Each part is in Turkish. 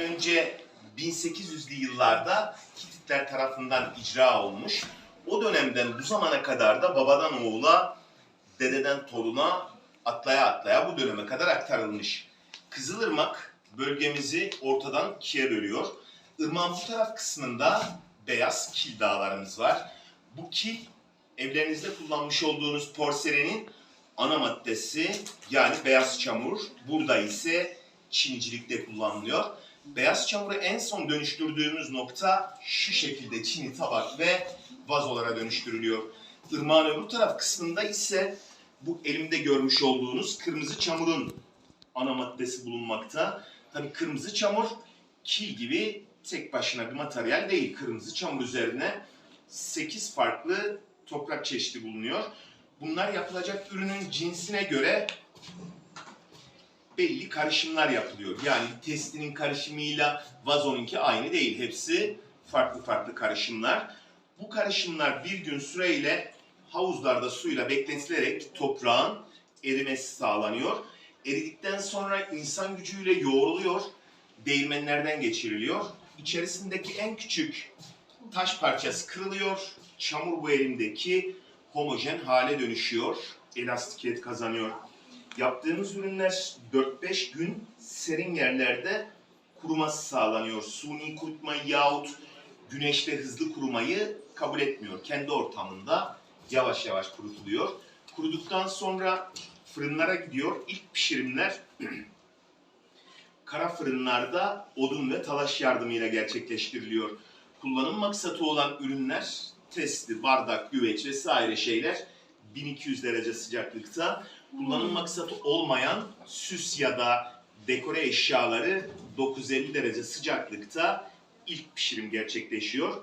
önce 1800'lü yıllarda Hititler tarafından icra olmuş. O dönemden bu zamana kadar da babadan oğula, dededen toruna atlaya atlaya bu döneme kadar aktarılmış. Kızılırmak bölgemizi ortadan ikiye bölüyor. Irmağın bu taraf kısmında beyaz kil dağlarımız var. Bu kil evlerinizde kullanmış olduğunuz porselenin ana maddesi yani beyaz çamur. Burada ise çinicilikte kullanılıyor. Beyaz çamuru en son dönüştürdüğümüz nokta şu şekilde çini tabak ve vazolara dönüştürülüyor. Irmağın öbür taraf kısmında ise bu elimde görmüş olduğunuz kırmızı çamurun ana maddesi bulunmakta. Tabi kırmızı çamur kil gibi tek başına bir materyal değil. Kırmızı çamur üzerine 8 farklı toprak çeşidi bulunuyor. Bunlar yapılacak ürünün cinsine göre belli karışımlar yapılıyor. Yani testinin karışımıyla vazonunki aynı değil. Hepsi farklı farklı karışımlar. Bu karışımlar bir gün süreyle havuzlarda suyla bekletilerek toprağın erimesi sağlanıyor. Eridikten sonra insan gücüyle yoğruluyor, değirmenlerden geçiriliyor. İçerisindeki en küçük taş parçası kırılıyor, çamur bu elimdeki homojen hale dönüşüyor, elastikiyet kazanıyor. Yaptığımız ürünler 4-5 gün serin yerlerde kuruması sağlanıyor. Suni kurutma yahut güneşte hızlı kurumayı kabul etmiyor. Kendi ortamında yavaş yavaş kurutuluyor. Kuruduktan sonra fırınlara gidiyor. İlk pişirimler kara fırınlarda odun ve talaş yardımıyla gerçekleştiriliyor. Kullanım maksatı olan ürünler testi, bardak, güveç vesaire şeyler 1200 derece sıcaklıkta. Kullanım maksatı olmayan süs ya da dekore eşyaları 950 derece sıcaklıkta ilk pişirim gerçekleşiyor.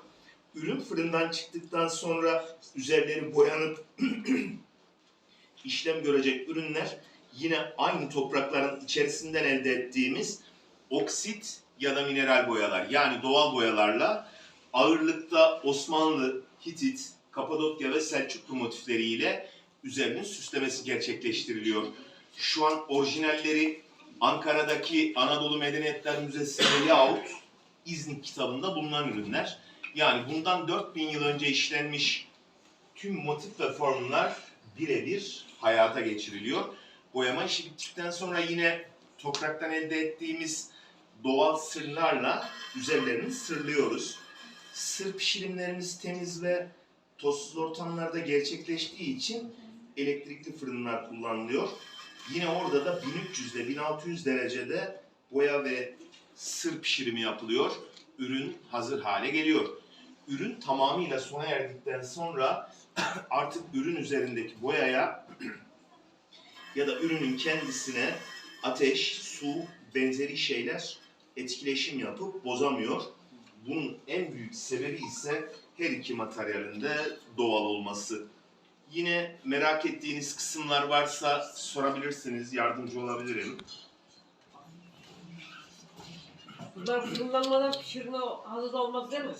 Ürün fırından çıktıktan sonra üzerleri boyanıp işlem görecek ürünler yine aynı toprakların içerisinden elde ettiğimiz oksit ya da mineral boyalar yani doğal boyalarla ağırlıkta Osmanlı, Hitit, Kapadokya ve Selçuklu motifleriyle üzerinin süslemesi gerçekleştiriliyor. Şu an orijinalleri Ankara'daki Anadolu Medeniyetler Müzesi'nde yahut İznik kitabında bulunan ürünler. Yani bundan 4000 yıl önce işlenmiş tüm motif ve formlar birebir hayata geçiriliyor. Boyama işi bittikten sonra yine topraktan elde ettiğimiz doğal sırlarla üzerlerini sırlıyoruz. Sır pişirimlerimiz temiz ve tozsuz ortamlarda gerçekleştiği için elektrikli fırınlar kullanılıyor. Yine orada da 1300 ile 1600 derecede boya ve sır pişirimi yapılıyor. Ürün hazır hale geliyor. Ürün tamamıyla sona erdikten sonra artık ürün üzerindeki boyaya ya da ürünün kendisine ateş, su, benzeri şeyler etkileşim yapıp bozamıyor. Bunun en büyük sebebi ise her iki materyalin de doğal olması. Yine merak ettiğiniz kısımlar varsa sorabilirsiniz, yardımcı olabilirim. Bunlar fırınlanmadan pişirme hazır olmaz değil mi?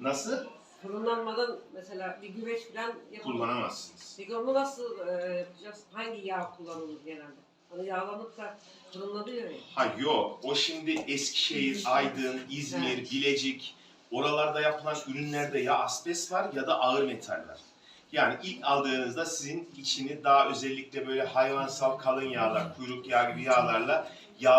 Nasıl? Fırınlanmadan mesela bir güveç falan yapılır. Kullanamazsınız. Peki onu nasıl e, yapacağız? Hangi yağ kullanılır genelde? Hani yağlanıp da fırınlanıyor ya. Ha yok, o şimdi Eskişehir, Aydın, İzmir. Bilecik oralarda yapılan ürünlerde ya asbest var ya da ağır metal var. Yani ilk aldığınızda sizin içini daha özellikle böyle hayvansal kalın yağlar, kuyruk yağı gibi yağlarla